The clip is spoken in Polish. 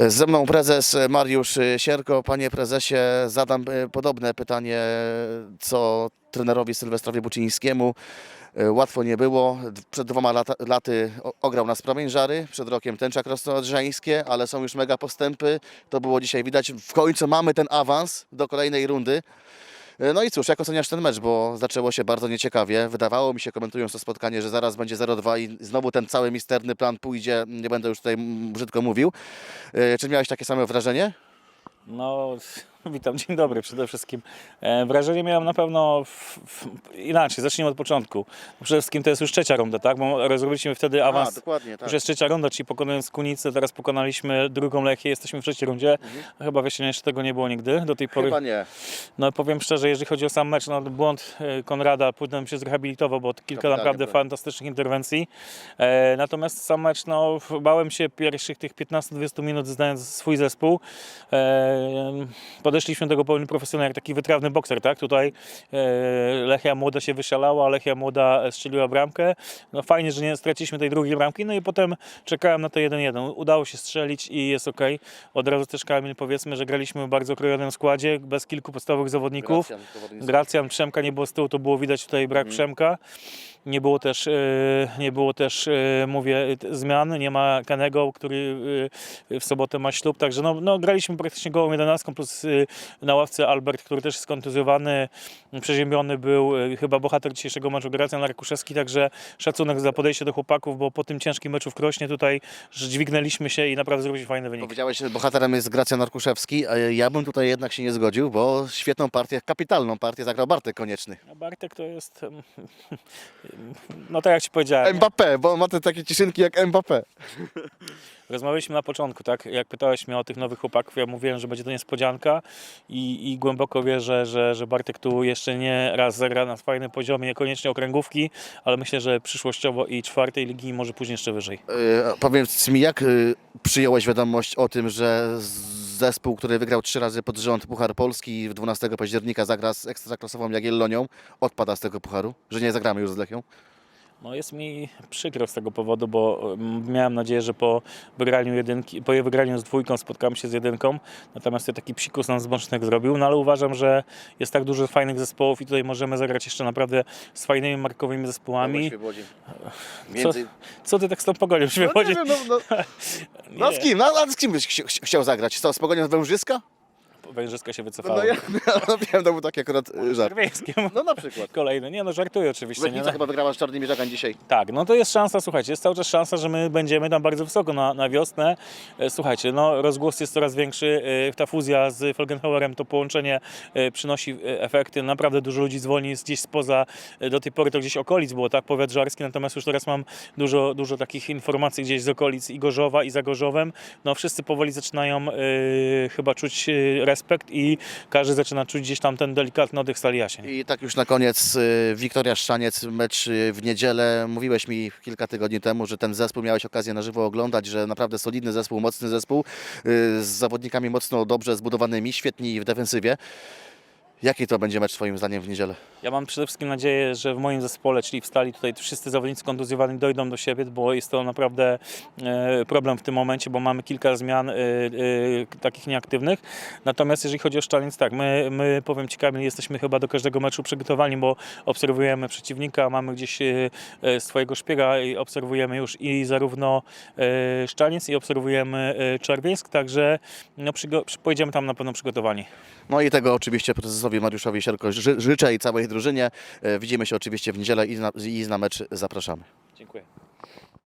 Ze mną prezes Mariusz Sierko. Panie prezesie, zadam e, podobne pytanie co trenerowi Sylwestrowi Buczyńskiemu. E, Łatwo nie było. Przed dwoma lata, laty ograł nas promień żary, przed rokiem tęcza krosnoodrzańskie, ale są już mega postępy. To było dzisiaj widać. W końcu mamy ten awans do kolejnej rundy. E, No i cóż, jak oceniasz ten mecz, bo zaczęło się bardzo nieciekawie. Wydawało mi się, komentując to spotkanie, że zaraz będzie 0-2 i znowu ten cały misterny plan pójdzie. Nie będę już tutaj brzydko mówił. E, Czy miałeś takie same wrażenie? No, witam, dzień dobry przede wszystkim. E, wrażenie miałem na pewno w, w, inaczej, zacznijmy od początku. Przede wszystkim to jest już trzecia runda, tak? Bo rozrobiliśmy wtedy awans. dokładnie, Już jest trzecia runda, czyli pokonując Kunicę, teraz pokonaliśmy drugą Lechię, jesteśmy w trzeciej rundzie. Chyba w Jesieniu jeszcze tego nie było nigdy do tej pory. Chyba nie. No powiem szczerze, jeżeli chodzi o sam mecz, no błąd e, Konrada, potem się zrehabilitował, bo kilka naprawdę fantastycznych interwencji. E, natomiast sam mecz, no bałem się pierwszych tych 15-20 minut znając swój zespół. E, podeszliśmy do tego pełni profesjonalnie, jak taki wytrawny bokser, tak? Tutaj e, Lechia Młoda się wyszalała, Lechia Młoda strzeliła bramkę. No fajnie, że nie straciliśmy tej drugiej bramki, no i potem czekałem na to 1-1. Udało się strzelić i jest ok. Od razu też Kamil powiedzmy, że graliśmy w bardzo okrojonym składzie, bez kilku podstawowych zawodników. Gracjan, Przemka nie było z tyłu, to było widać tutaj brak Przemka. Nie było też, e, nie było też e, mówię, zmian, nie ma Kanego, który e, w sobotę ma ślub, także no, no, graliśmy praktycznie gołą 11 plus na ławce Albert, który też jest kontuzjowany, przeziębiony był, chyba bohater dzisiejszego meczu Gracjan Arkuszewski, także szacunek za podejście do chłopaków, bo po tym ciężkim meczu w Krośnie tutaj dźwignęliśmy się i naprawdę zrobiliśmy fajny wynik. Powiedziałeś, że bohaterem jest Gracjan Arkuszewski. a Ja bym tutaj jednak się nie zgodził, bo świetną partię, kapitalną partię zagrał Bartek Konieczny. A Bartek to jest, em, no tak jak Ci powiedziałem, Mbappé, bo on ma te takie ciszynki jak Mbappé. Rozmawialiśmy na początku, tak? Jak pytałeś mnie o tych nowych chłopaków, ja mówiłem, że będzie to niespodzianka i, i głęboko wierzę, że, że Bartek tu jeszcze nie raz zagra na fajnym poziomie, niekoniecznie okręgówki, ale myślę, że przyszłościowo i czwartej ligi, może później jeszcze wyżej. Yy, powiedz mi, jak yy, przyjąłeś wiadomość o tym, że z- zespół, który wygrał trzy razy pod rząd Puchar Polski w 12 października zagra z ekstraklasową Jagiellonią, odpada z tego pucharu? Że nie zagramy już z Lechią? No jest mi przykro z tego powodu, bo mm, miałem nadzieję, że po wygraniu jedynki, po wygraniu z dwójką spotkamy się z jedynką, natomiast ja taki psikus nam zbącznek zrobił, no ale uważam, że jest tak dużo fajnych zespołów i tutaj możemy zagrać jeszcze naprawdę z fajnymi markowymi zespołami. Między... Co ty tak z tą pogonią się No, nie wiem, no, no, no z kim? No, a z kim byś chci- chci- chciał zagrać? Co, z Pogonią z Wężyska? Wężyska się No, wycofała. no, ja, no wiem, to był taki akurat y, żart. No na przykład. Kolejny. Nie no, żartuję oczywiście. Nie, no. chyba wygrała z Czarnymi Żagan dzisiaj. Tak, no to jest szansa, słuchajcie, jest cały czas szansa, że my będziemy tam bardzo wysoko na, na wiosnę. E, Słuchajcie, no rozgłos jest coraz większy, e, ta fuzja z Felgenhauerem, to połączenie e, przynosi e, efekty, naprawdę dużo ludzi dzwoni jest gdzieś spoza, e, do tej pory to gdzieś okolic było, tak, powiat żarski, natomiast już teraz mam dużo, dużo takich informacji gdzieś z okolic i Gorzowa i za Gorzowem, no wszyscy powoli zaczynają e, chyba czuć e, respekt i każdy zaczyna czuć gdzieś tam ten delikatny oddech stali jasień. I tak już na koniec, y, Wiktoria Szczaniec, mecz y, w niedzielę. Mówiłeś mi kilka tygodni temu, że ten zespół miałeś okazję na żywo oglądać, że naprawdę solidny zespół, mocny zespół, y, z zawodnikami mocno dobrze zbudowanymi, świetni w defensywie. Jaki to będzie mecz Twoim zdaniem w niedzielę? Ja mam przede wszystkim nadzieję, że w moim zespole, czyli w stali, tutaj wszyscy zawodnicy kontuzjowani dojdą do siebie, bo jest to naprawdę e, problem w tym momencie, bo mamy kilka zmian e, e, takich nieaktywnych. Natomiast jeżeli chodzi o Szczalnic, tak, my, my powiem Ci Kamil, jesteśmy chyba do każdego meczu przygotowani, bo obserwujemy przeciwnika, mamy gdzieś swojego szpiega i obserwujemy już i zarówno Szczalnic i obserwujemy Czerwieńsk, także no, pojedziemy tam na pewno przygotowani. No i tego oczywiście prezesowi Mariuszowi Sierko ży- życzę i całej drużynie. Y, Widzimy się oczywiście w niedzielę i na, i na mecz zapraszamy. Dziękuję.